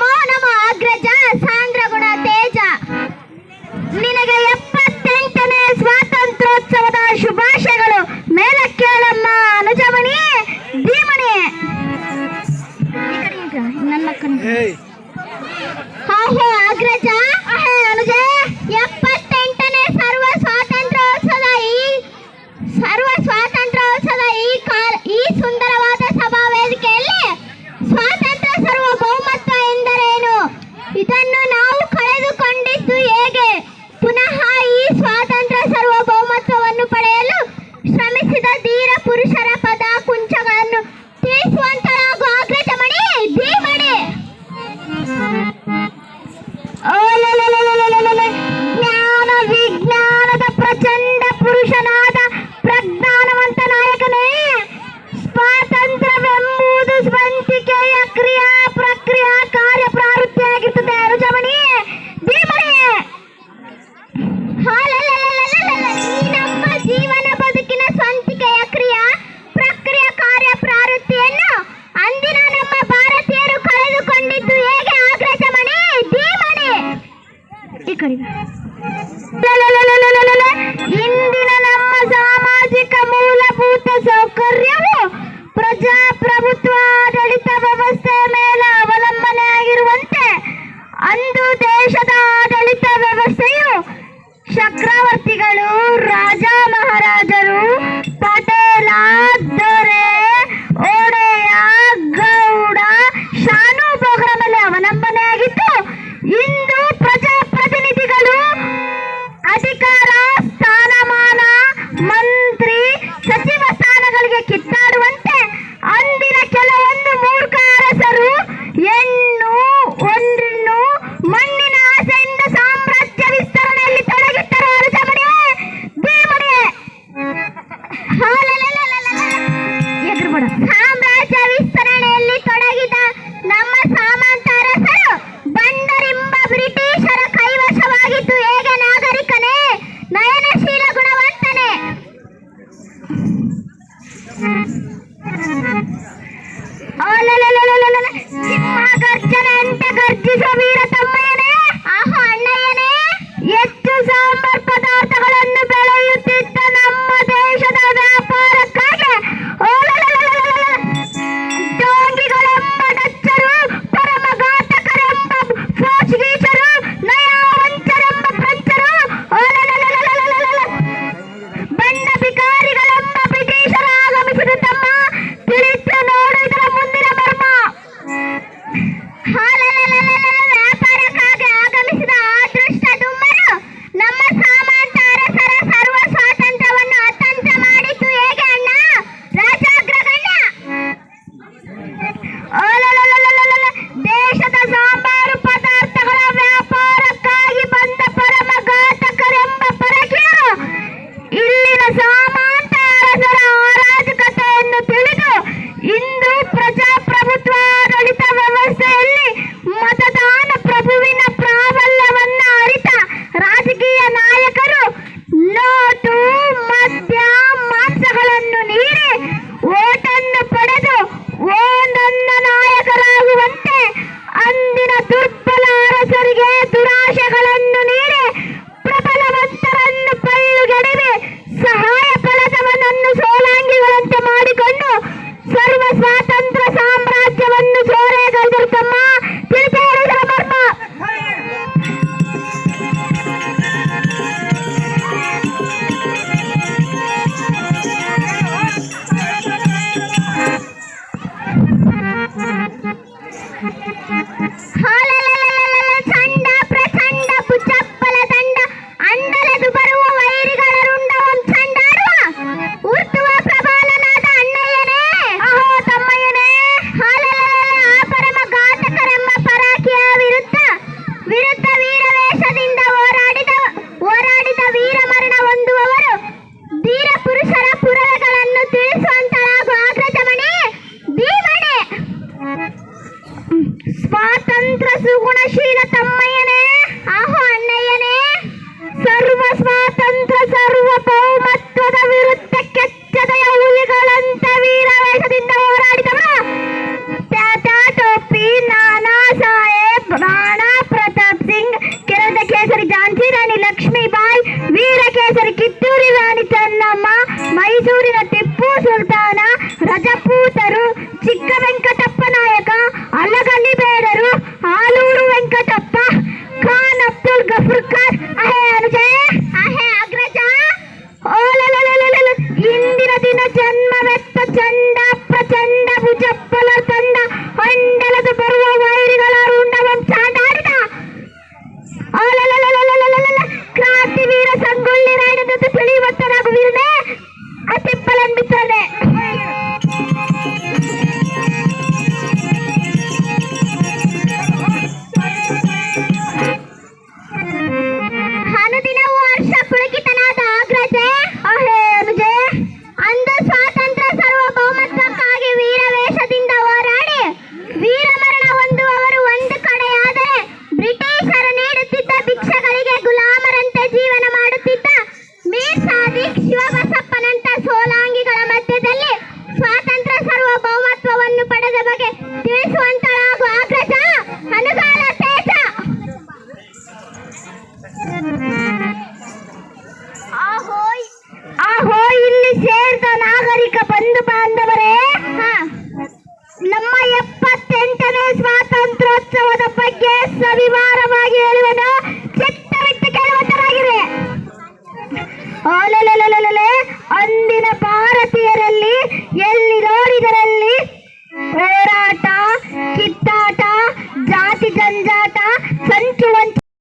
ಮೌನಮ ಅಗ್ರಜ ಸಾಂದ್ರ ಗುಣ ತೇಜ. ನಿನಗೆ ಎಪ್ಪತ್ತೆಂಟನೇ ಸ್ವಾತಂತ್ರ್ಯೋತ್ಸವದ ಶುಭಾಶಯಗಳು. ಮೇಲಕ್ಕೇಳಮ್ಮ ಅನುಜಮಣಿ ಭೀಮಣಿ ನನ್ನ ಕಣ್ಣು brigadeira, puro xará ಇಂದಿನ ನಮ್ಮ ಸಾಮಾಜಿಕ ಮೂಲಭೂತ ಸೌಕರ್ಯವು ಪ್ರಜಾಪ್ರಭುತ್ವ ಆಡಳಿತ ವ್ಯವಸ್ಥೆ ಮೇಲೆ ಅವಲಂಬನೆ ಆಗಿರುವಂತೆ ಅಂದು ದೇಶದ ಆಡಳಿತ ವ್ಯವಸ್ಥೆಯು ಚಕ್ರವರ್ತಿಗಳು ರಾಜ ಮಹಾರಾಜರು ಪಟೇಲ ಸಮಾಂತರಸರ ಅರಾಜಕತೆಯನ್ನು ತಿಳಿದು ಇಂದು ಪ್ರಜಾಪ್ರಭುತ್ವಾಡಳಿತ ವ್ಯವಸ್ಥೆಯಲ್ಲಿ அதற்கு ಮಧ್ಯದಲ್ಲಿ